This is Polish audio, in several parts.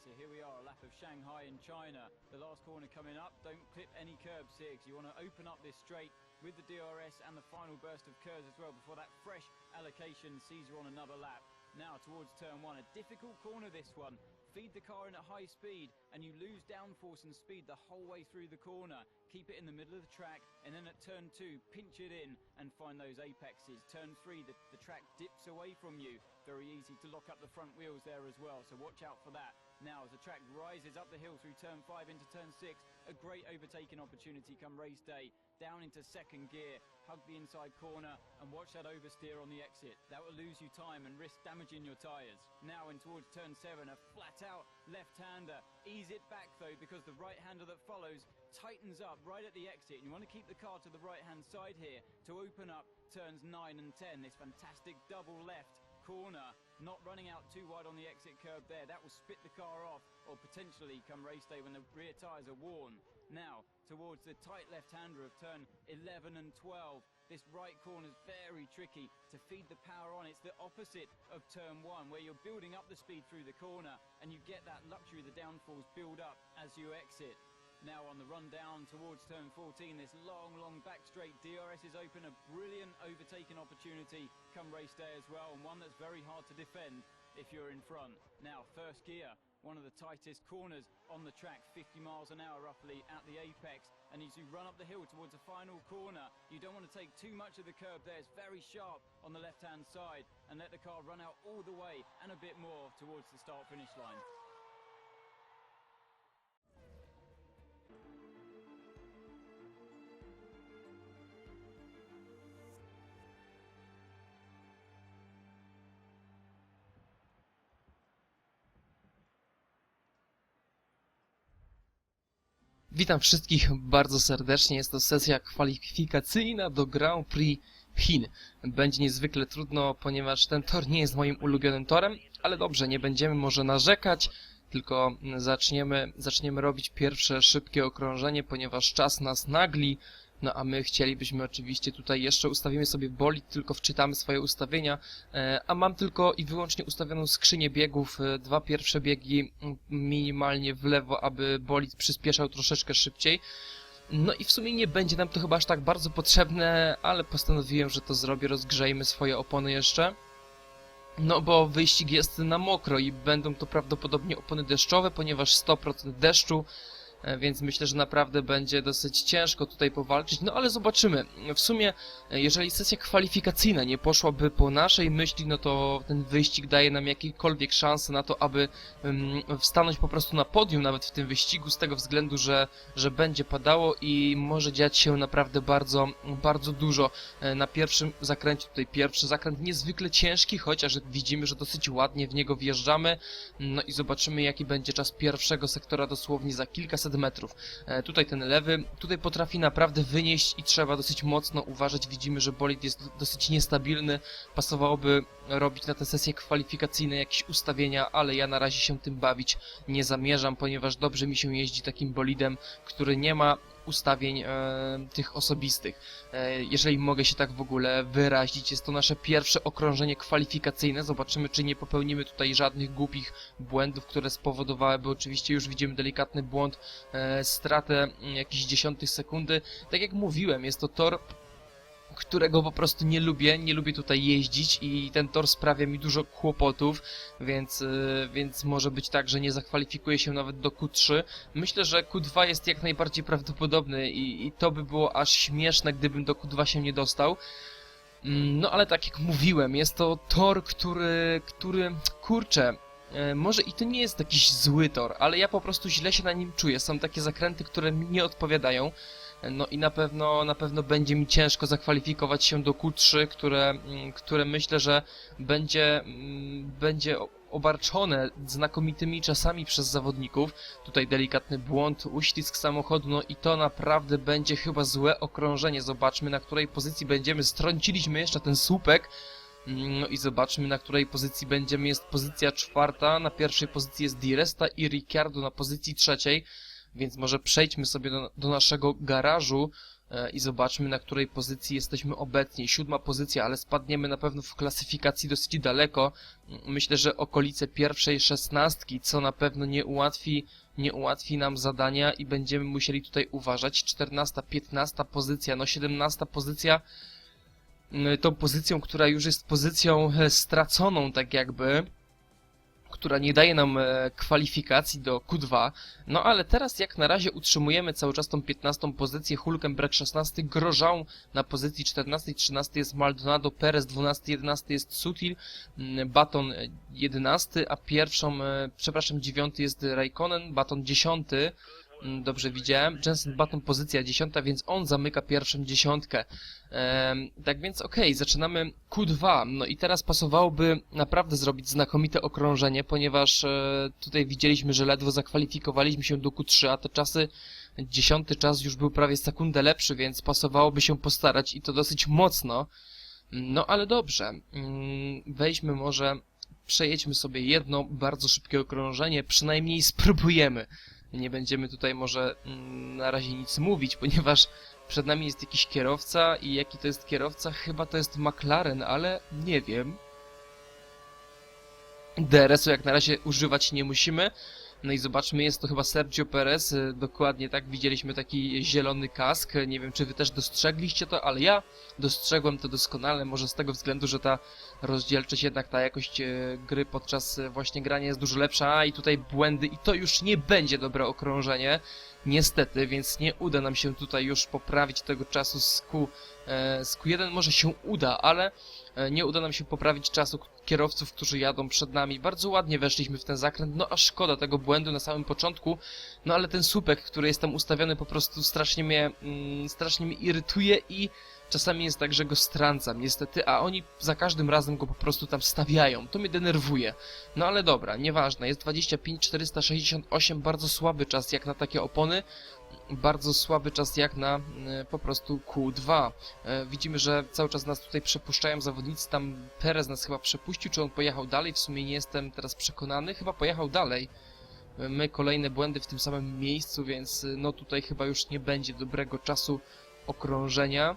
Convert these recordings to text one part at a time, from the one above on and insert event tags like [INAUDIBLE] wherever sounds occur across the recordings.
So here we are, a lap of Shanghai in China. The last corner coming up. Don't clip any curbs here 'cause you want to open up this straight with the DRS and the final burst of curves as well before that fresh allocation sees you on another lap. Now towards turn one, a difficult corner this one. Feed the car in at high speed and you lose downforce and speed the whole way through the corner. Keep it in the middle of the track and then at turn two, pinch it in and find those apexes. Turn three, the, the track dips away from you. Very easy to lock up the front wheels there as well, so watch out for that. Now, as the track rises up the hill through turn five into turn six, a great overtaking opportunity come race day. Down into second gear, hug the inside corner, and watch that oversteer on the exit. That will lose you time and risk damaging your tyres. Now, in towards turn seven, a flat out left hander. Ease it back though, because the right hander that follows tightens up right at the exit. And you want to keep the car to the right hand side here to open up turns nine and ten. This fantastic double left corner, not running out too wide on the exit curb there. That will spit the car off, or potentially come race day when the rear tyres are worn. Now, towards the tight left-hander of turn 11 and 12. This right corner is very tricky to feed the power on. It's the opposite of turn one, where you're building up the speed through the corner, and you get that luxury, the downfalls build up as you exit. Now on the run down towards turn 14, this long, long back straight. DRS is open, a brilliant overtaking opportunity come race day as well, and one that's very hard to defend if you're in front. Now, first gear, one of the tightest corners on the track, 50 miles an hour roughly at the apex. And as you run up the hill towards the final corner, you don't want to take too much of the curb there. It's very sharp on the left-hand side and let the car run out all the way and a bit more towards the start-finish line. Witam wszystkich bardzo serdecznie. Jest to sesja kwalifikacyjna do Grand Prix Chin. Będzie niezwykle trudno, ponieważ ten tor nie jest moim ulubionym torem, ale dobrze, nie będziemy może narzekać, tylko zaczniemy, zaczniemy robić pierwsze szybkie okrążenie, ponieważ czas nas nagli. No a my chcielibyśmy oczywiście tutaj jeszcze ustawimy sobie bolid, tylko wczytamy swoje ustawienia, e, a mam tylko i wyłącznie ustawioną skrzynię biegów, e, dwa pierwsze biegi minimalnie w lewo, aby bolid przyspieszał troszeczkę szybciej. No i w sumie nie będzie nam to chyba aż tak bardzo potrzebne, ale postanowiłem, że to zrobię, rozgrzejmy swoje opony jeszcze. No bo wyścig jest na mokro i będą to prawdopodobnie opony deszczowe, ponieważ 100% deszczu, więc myślę, że naprawdę będzie dosyć ciężko tutaj powalczyć, no ale zobaczymy. W sumie, e, jeżeli sesja kwalifikacyjna nie poszłaby po naszej myśli, no to ten wyścig daje nam jakiekolwiek szanse na to, aby ym, wstanąć po prostu na podium nawet w tym wyścigu, z tego względu, że, że będzie padało i może dziać się naprawdę bardzo, bardzo dużo. E, Na pierwszym zakręcie, tutaj pierwszy zakręt niezwykle ciężki, chociaż widzimy, że dosyć ładnie w niego wjeżdżamy. No i zobaczymy, jaki będzie czas pierwszego sektora dosłownie za kilkaset metrów. E, Tutaj ten lewy, tutaj potrafi naprawdę wynieść i trzeba dosyć mocno uważać. Widzimy, że bolid jest dosyć niestabilny. Pasowałoby robić na te sesje kwalifikacyjne jakieś ustawienia, ale ja na razie się tym bawić nie zamierzam, ponieważ dobrze mi się jeździ takim bolidem, który nie ma ustawień e, tych osobistych. E, jeżeli mogę się tak w ogóle wyrazić, jest to nasze pierwsze okrążenie kwalifikacyjne. Zobaczymy, czy nie popełnimy tutaj żadnych głupich błędów, które spowodowałyby, oczywiście już widzimy delikatny błąd, e, stratę jakichś dziesiątych sekundy. Tak jak mówiłem, jest to tor którego po prostu nie lubię, nie lubię tutaj jeździć i ten tor sprawia mi dużo kłopotów, więc, yy, więc może być tak, że nie zakwalifikuję się nawet do Q3. Myślę, że Q2 jest jak najbardziej prawdopodobny i, i to by było aż śmieszne, gdybym do Q2 się nie dostał. Mm, No ale tak jak mówiłem, jest to tor, który, który, kurczę, e, może i to nie jest jakiś zły tor, ale ja po prostu źle się na nim czuję. Są takie zakręty, które mi nie odpowiadają. No i na pewno, na pewno będzie mi ciężko zakwalifikować się do Q3, które, mm, które myślę, że będzie, mm, będzie obarczone znakomitymi czasami przez zawodników. Tutaj delikatny błąd, uścisk samochodu, no i to naprawdę będzie chyba złe okrążenie. Zobaczmy, na której pozycji będziemy. Strąciliśmy jeszcze ten słupek. Mm, No i zobaczmy, na której pozycji będziemy. Jest pozycja czwarta, na pierwszej pozycji jest Di Resta i Ricciardo na pozycji trzeciej. Więc może przejdźmy sobie do, do naszego garażu e, i zobaczmy na której pozycji jesteśmy obecnie. Siódma pozycja, ale spadniemy na pewno w klasyfikacji dosyć daleko. Myślę, że okolice pierwszej szesnastki, co na pewno nie ułatwi, nie ułatwi nam zadania i będziemy musieli tutaj uważać. 14, 15 pozycja, no 17 pozycja tą pozycją, która już jest pozycją e, straconą tak jakby, która nie daje nam e, kwalifikacji do Q2, no ale teraz jak na razie utrzymujemy cały czas tą 15 pozycję, Hulkenberg 16, Grosjean na pozycji 14, 13 jest Maldonado, Perez 12, 11 jest Sutil, mm, Baton 11, a pierwszą, e, przepraszam, 9 jest Raikkonen, Baton 10, Mm, Dobrze widziałem. Jensen Button pozycja dziesiąta, więc on zamyka pierwszą dziesiątkę. Tak więc okej, zaczynamy Q2. No i teraz pasowałoby naprawdę zrobić znakomite okrążenie, ponieważ e, tutaj widzieliśmy, że ledwo zakwalifikowaliśmy się do Q3, a te czasy, dziesiąty czas już był prawie sekundę lepszy, więc pasowałoby się postarać i to dosyć mocno. No ale dobrze. Mm, Wejdźmy może, przejedźmy sobie jedno bardzo szybkie okrążenie, przynajmniej spróbujemy nie będziemy tutaj może mm, na razie nic mówić, [LAUGHS] ponieważ przed nami jest jakiś kierowca i jaki to jest kierowca? Chyba to jest McLaren, ale nie wiem. DRS-u jak na razie używać nie musimy. No i zobaczmy, jest to chyba Sergio Perez, y, dokładnie tak, widzieliśmy taki zielony kask, nie wiem czy wy też dostrzegliście to, ale ja dostrzegłem to doskonale, może z tego względu, że ta rozdzielczość, jednak ta jakość e, gry podczas e, właśnie grania jest dużo lepsza, i tutaj błędy i to już nie będzie dobre okrążenie, niestety, więc nie uda nam się tutaj już poprawić tego czasu z, Q, z Q1, może się uda, ale nie uda nam się poprawić czasu kierowców, którzy jadą przed nami. Bardzo ładnie weszliśmy w ten zakręt, no a szkoda tego błędu na samym początku, no ale ten słupek, który jest tam ustawiony po prostu strasznie mnie, mm, strasznie mnie irytuje i Czasami jest tak, że go strącam, niestety, a oni za każdym razem go po prostu tam stawiają. To mnie denerwuje. No ale dobra, nieważne. Jest 25 468, bardzo słaby czas jak na takie opony. Bardzo słaby czas jak na e, po prostu Q2. E, widzimy, że cały czas nas tutaj przepuszczają zawodnicy. Tam Perez nas chyba przepuścił, czy on pojechał dalej? W sumie nie jestem teraz przekonany. Chyba pojechał dalej. E, My kolejne błędy w tym samym miejscu, więc no tutaj chyba już nie będzie dobrego czasu okrążenia.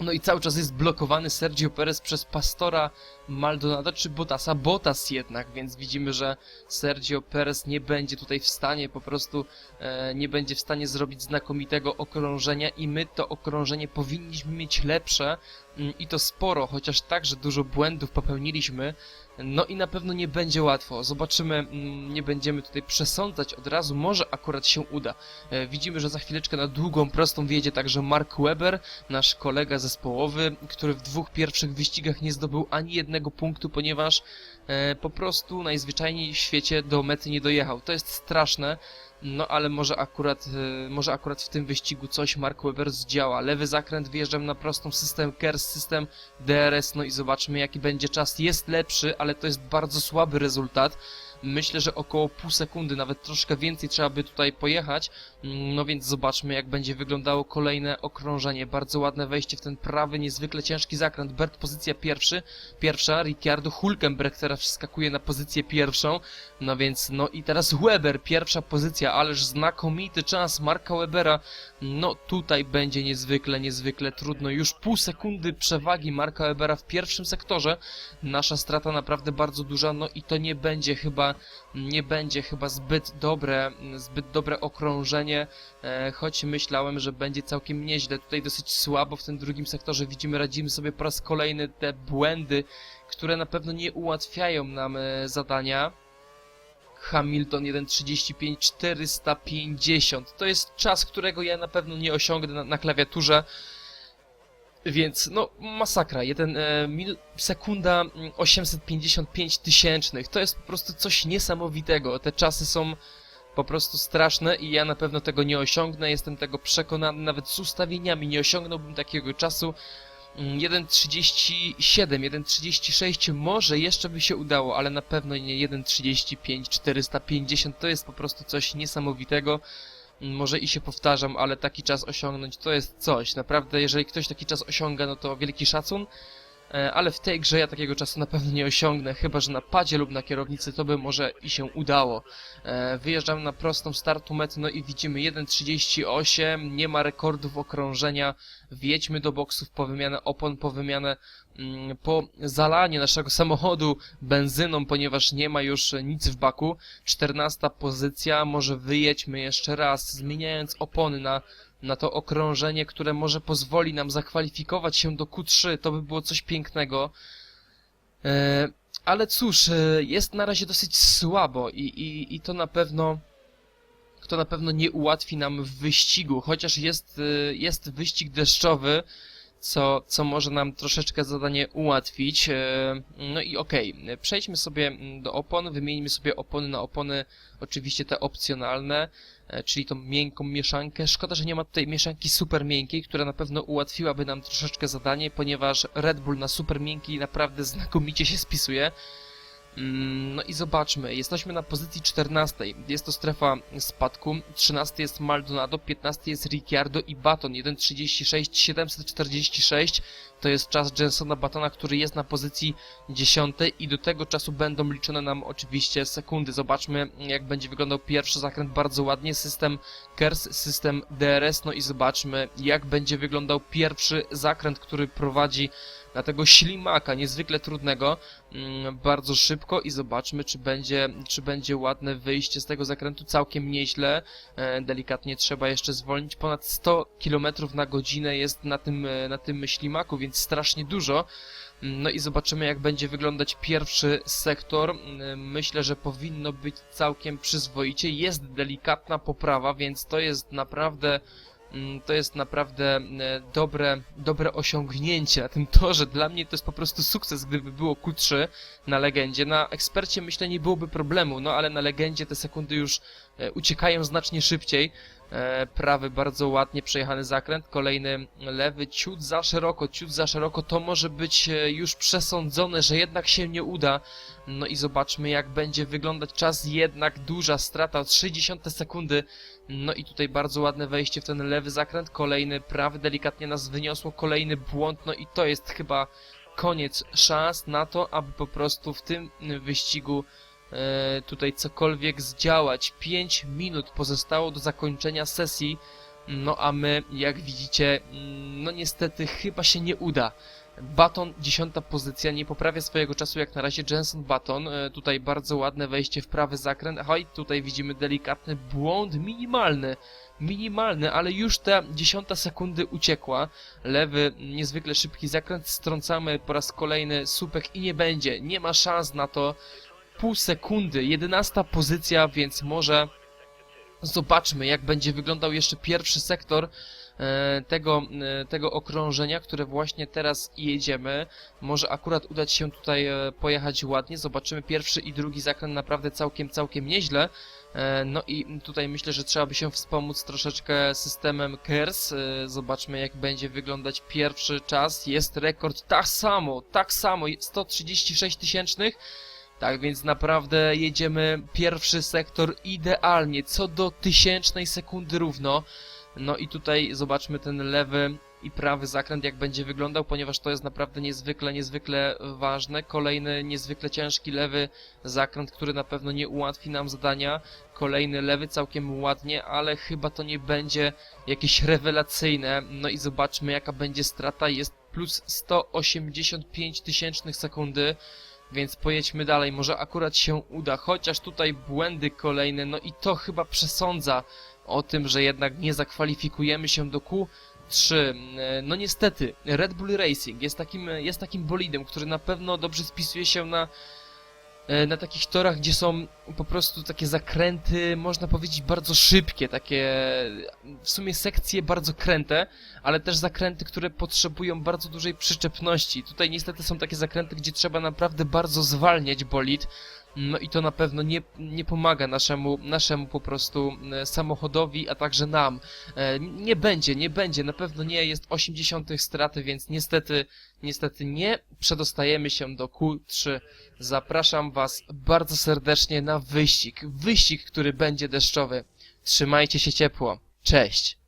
No i cały czas jest blokowany Sergio Perez przez Pastora Maldonado czy Bottasa. Bottas jednak, więc widzimy, że Sergio Perez nie będzie tutaj w stanie, po prostu e, nie będzie w stanie zrobić znakomitego okrążenia i my to okrążenie powinniśmy mieć lepsze mm, i to sporo, chociaż także dużo błędów popełniliśmy. No i na pewno nie będzie łatwo. Zobaczymy, mm, nie będziemy tutaj przesądzać od razu, może akurat się uda. E, widzimy, że za chwileczkę na długą, prostą wjedzie także Mark Webber, nasz kolega zespołowy, który w dwóch pierwszych wyścigach nie zdobył ani jednego punktu, ponieważ e, po prostu najzwyczajniej w świecie do mety nie dojechał. To jest straszne, no ale może akurat, e, może akurat w tym wyścigu coś Mark Webber zdziała. Lewy zakręt, wjeżdżam na prostą system KERS, system DRS, no i zobaczmy jaki będzie czas. Jest lepszy, ale to jest bardzo słaby rezultat. Myślę, że około pół sekundy, nawet troszkę więcej trzeba by tutaj pojechać. Mm, No więc zobaczmy, jak będzie wyglądało kolejne okrążenie. Bardzo ładne wejście w ten prawy, niezwykle ciężki zakręt. Bert pozycja pierwszy, pierwsza, Ricciardo Hulkenberg teraz wskakuje na pozycję pierwszą. No więc, no i teraz Weber, pierwsza pozycja, ależ znakomity czas Marka Webera. No tutaj będzie niezwykle, niezwykle trudno. Już pół sekundy przewagi Marka Webera w pierwszym sektorze. Nasza strata naprawdę bardzo duża, no i to nie będzie chyba, nie będzie chyba zbyt dobre, zbyt dobre okrążenie, e, choć myślałem, że będzie całkiem nieźle. Tutaj dosyć słabo w tym drugim sektorze widzimy, radzimy sobie po raz kolejny te błędy, które na pewno nie ułatwiają nam e, zadania. Hamilton 1.35 450. To jest czas, którego ja na pewno nie osiągnę na, na klawiaturze. Więc, no, masakra. Jeden e, sekunda mm, 855 tysięcznych. To jest po prostu coś niesamowitego. Te czasy są po prostu straszne i ja na pewno tego nie osiągnę. Jestem tego przekonany. Nawet z ustawieniami nie osiągnąłbym takiego czasu. Mm, 1.37, 1.36 może jeszcze by się udało, ale na pewno nie 1.35, 450. To jest po prostu coś niesamowitego. Może i się powtarzam, ale taki czas osiągnąć to jest coś. Naprawdę, jeżeli ktoś taki czas osiąga, no to wielki szacun. E, ale w tej grze ja takiego czasu na pewno nie osiągnę, chyba że na padzie lub na kierownicy to by może i się udało. E, Wyjeżdżamy na prostą startu mety, no i widzimy 1.38, nie ma rekordów okrążenia, wjedźmy do boksów po wymianę opon, po wymianę, mm, po zalanie naszego samochodu benzyną, ponieważ nie ma już nic w baku. 14 pozycja, może wyjedźmy jeszcze raz, zmieniając opony na, na to okrążenie, które może pozwoli nam zakwalifikować się do Q3, to by było coś pięknego. E, ale cóż, e, jest na razie dosyć słabo i, i, i to na pewno to na pewno nie ułatwi nam wyścigu, chociaż jest, e, jest wyścig deszczowy, co, co może nam troszeczkę zadanie ułatwić. No i okej, przejdźmy sobie do opon, wymieńmy sobie opony na opony, oczywiście te opcjonalne, czyli tą miękką mieszankę. Szkoda, że nie ma tutaj mieszanki super miękkiej, która na pewno ułatwiłaby nam troszeczkę zadanie, ponieważ Red Bull na super miękkiej naprawdę znakomicie się spisuje. Mm, No i zobaczmy, jesteśmy na pozycji 14. Jest to strefa spadku. 13 jest Maldonado, 15 jest Ricciardo i Baton 1.36 746. To jest czas Jensona Batona, który jest na pozycji 10 i do tego czasu będą liczone nam oczywiście sekundy. Zobaczmy jak będzie wyglądał pierwszy zakręt bardzo ładnie. System KERS, system DRS. No i zobaczmy jak będzie wyglądał pierwszy zakręt, który prowadzi na tego ślimaka, niezwykle trudnego, mm, bardzo szybko i zobaczmy, czy będzie, czy będzie ładne wyjście z tego zakrętu, całkiem nieźle, e, delikatnie trzeba jeszcze zwolnić, ponad 100 km na godzinę jest na tym, e, na tym ślimaku, więc strasznie dużo, no i zobaczymy, jak będzie wyglądać pierwszy sektor. Myślę, że powinno być całkiem przyzwoicie. Jest delikatna poprawa, więc to jest naprawdę Mm, to jest naprawdę e, dobre, dobre osiągnięcie na tym torze. Dla mnie to jest po prostu sukces, gdyby było Q3 na legendzie. Na ekspercie myślę nie byłoby problemu, no ale na legendzie te sekundy już e, uciekają znacznie szybciej. E, Prawy bardzo ładnie przejechany zakręt, kolejny lewy ciut za szeroko, ciut za szeroko, to może być e, już przesądzone, że jednak się nie uda. No i zobaczmy jak będzie wyglądać czas, jednak duża strata, 0,3 sekundy. No i tutaj bardzo ładne wejście w ten lewy zakręt, kolejny prawy delikatnie nas wyniosło, kolejny błąd, no i to jest chyba koniec szans na to, aby po prostu w tym wyścigu e, tutaj cokolwiek zdziałać. 5 minut pozostało do zakończenia sesji, no a my, jak widzicie, mm, no niestety chyba się nie uda. Baton, dziesiąta pozycja, nie poprawia swojego czasu jak na razie Jenson Baton. E, tutaj bardzo ładne wejście w prawy zakręt. Oj, tutaj widzimy delikatny błąd, minimalny. Minimalny, ale już ta dziesiąta sekundy uciekła. Lewy, niezwykle szybki zakręt, strącamy po raz kolejny słupek i nie będzie. Nie ma szans na to. Pół sekundy, jedenasta pozycja, więc może zobaczmy jak będzie wyglądał jeszcze pierwszy sektor e, tego, e, tego okrążenia, które właśnie teraz jedziemy. Może akurat udać się tutaj e, pojechać ładnie. Zobaczymy pierwszy i drugi zakręt naprawdę całkiem, całkiem nieźle. No i tutaj myślę, że trzeba by się wspomóc troszeczkę systemem KERS. Zobaczmy jak będzie wyglądać pierwszy czas. Jest rekord tak samo, tak samo, 136 tysięcznych. Tak więc naprawdę jedziemy pierwszy sektor idealnie, co do tysięcznej sekundy równo. No i tutaj zobaczmy ten lewy i prawy zakręt jak będzie wyglądał, ponieważ to jest naprawdę niezwykle, niezwykle ważne. Kolejny niezwykle ciężki lewy zakręt, który na pewno nie ułatwi nam zadania. Kolejny lewy całkiem ładnie, ale chyba to nie będzie jakieś rewelacyjne. No i zobaczmy jaka będzie strata. Jest plus 185 tysięcznych sekundy. Więc pojedźmy dalej, może akurat się uda, chociaż tutaj błędy kolejne, no i to chyba przesądza o tym, że jednak nie zakwalifikujemy się do Q3. E, No niestety, Red Bull Racing jest takim, jest takim bolidem, który na pewno dobrze spisuje się na, na takich torach, gdzie są po prostu takie zakręty, można powiedzieć, bardzo szybkie, takie w sumie sekcje bardzo kręte, ale też zakręty, które potrzebują bardzo dużej przyczepności. Tutaj niestety są takie zakręty, gdzie trzeba naprawdę bardzo zwalniać bolid, no i to na pewno nie, nie pomaga naszemu, naszemu po prostu e, samochodowi, a także nam. E, Nie będzie, nie będzie, na pewno nie jest 80 straty, więc niestety, niestety nie przedostajemy się do Q3. Zapraszam Was bardzo serdecznie na wyścig. Wyścig, który będzie deszczowy. Trzymajcie się ciepło. Cześć!